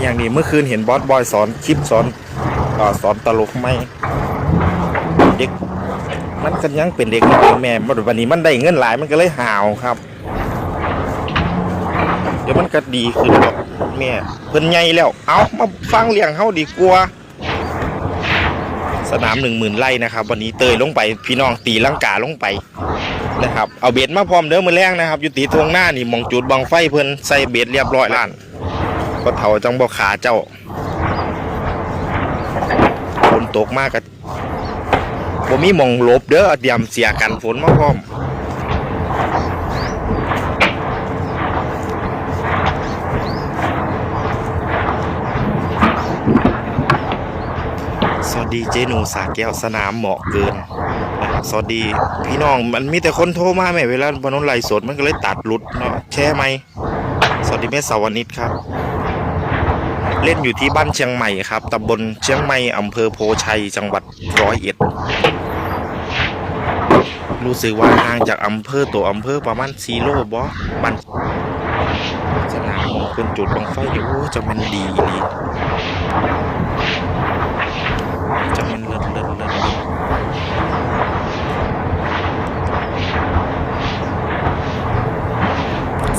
มีอย่างนี้เมื่อคืนเห็นบอสบอยสอนคลิปสอนอสอนตลกไหมเด็กมันก็ยังเป็นเด็กน้อยแม่มันวันนี้มันได้เงินหลายมันก็เลยห่าวครับ เดี๋ยวมันก็ดีขึ้นหรอกแม่เพิ่นใหญ่แล้ว เอามาฟังเลี้ยงเฮาดีกว่าสนามหนึ่งหมื่นไร่นะครับ วันนี้เตยลงไปพี่น้องตีลังกาลงไปนะครับเอาเบ็ดมาพร้อมเด้อมือแรงนะครับอยู่ตีทวงหน้านี่หมองจุดบังไฟเพิ่นใส่เบ็ดเรียบร้อยล้าน ก็เถาจังบ่ขาเจ้าฝนตกมากกับบ่มีมองลบเด้อเตรียมเสียกันฝนมาพร้อมสวัสดีเจนูสาแก้วสนามเหมาะเกินนะครับสวัสดีพี่น้องมันมีแต่คนโทรมาแม่เวลาบนนไลสดมันก็เลยตัดหลุดเนาะแช่ไหมสวัสดีแม่สาวนิดครับ เล่นอยู่ที่บ้านเชียงใหม่ครับตำบลเชียงใหม่อำเภอโพชัยจังหวัดร้อยเอ็ดรู้สึกว่าห่างจากอำเภอตัวอำเภอประมาณซีโร่บอบ้านสนามขึ้นจุดบังไฟยวโอ้จะมันดีดีจะมันเลิศเลิศเลิศ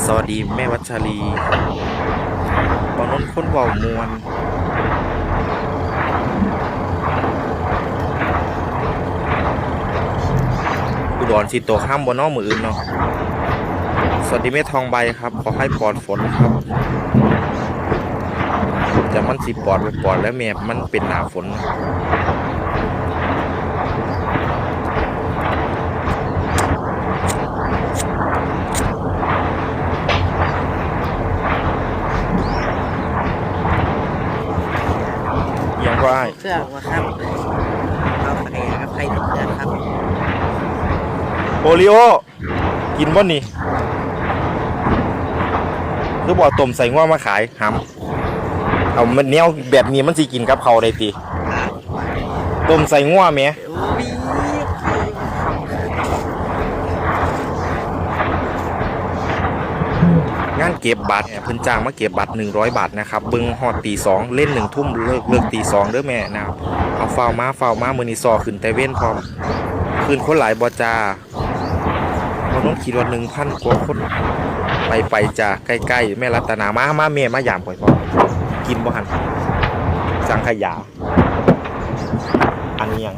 สวัสดีแม่วัชรี คนเบามวนอุดรสิโตวข้ามบนนอกมืออื่นเนาะสวัสดีเมททองใบครับ ขอให้ปลอดฝนครับแต่มันสิปลอดไปปลอดแล้วแม่มันเป็นหนาฝน ยังว่าเสื้อมาครับเอาใส่กับใครเสื้อครับโอริโอกินบ่นี่คือบอกต้มใส่ง้อมาขายหำเอามันแนวแบบนี้มันสิกินกับเขาวได้ติต้มใส่ง้อแหม อุ้ย งานเก็บบัตรเพิ่นจ้างมาเก็บบัตร 100 บาทนะครับเบิ่งฮอดตีสองเล่นหนึ่งทุ่มเลิกเลิกตีสองเด้อแม่นะครับเอาฟาวมาฟาวมามือนีซอขึ้นแต่เว้นพร้อมคืนคนหลายบ่จ้าเราต้องคิดว่า1,000กว่าคนไปไปจ้าใกล้ๆแม่รัตนามามาแม่มายามปล่อยพอกินบ่หันสังขยาอันนี้ยัง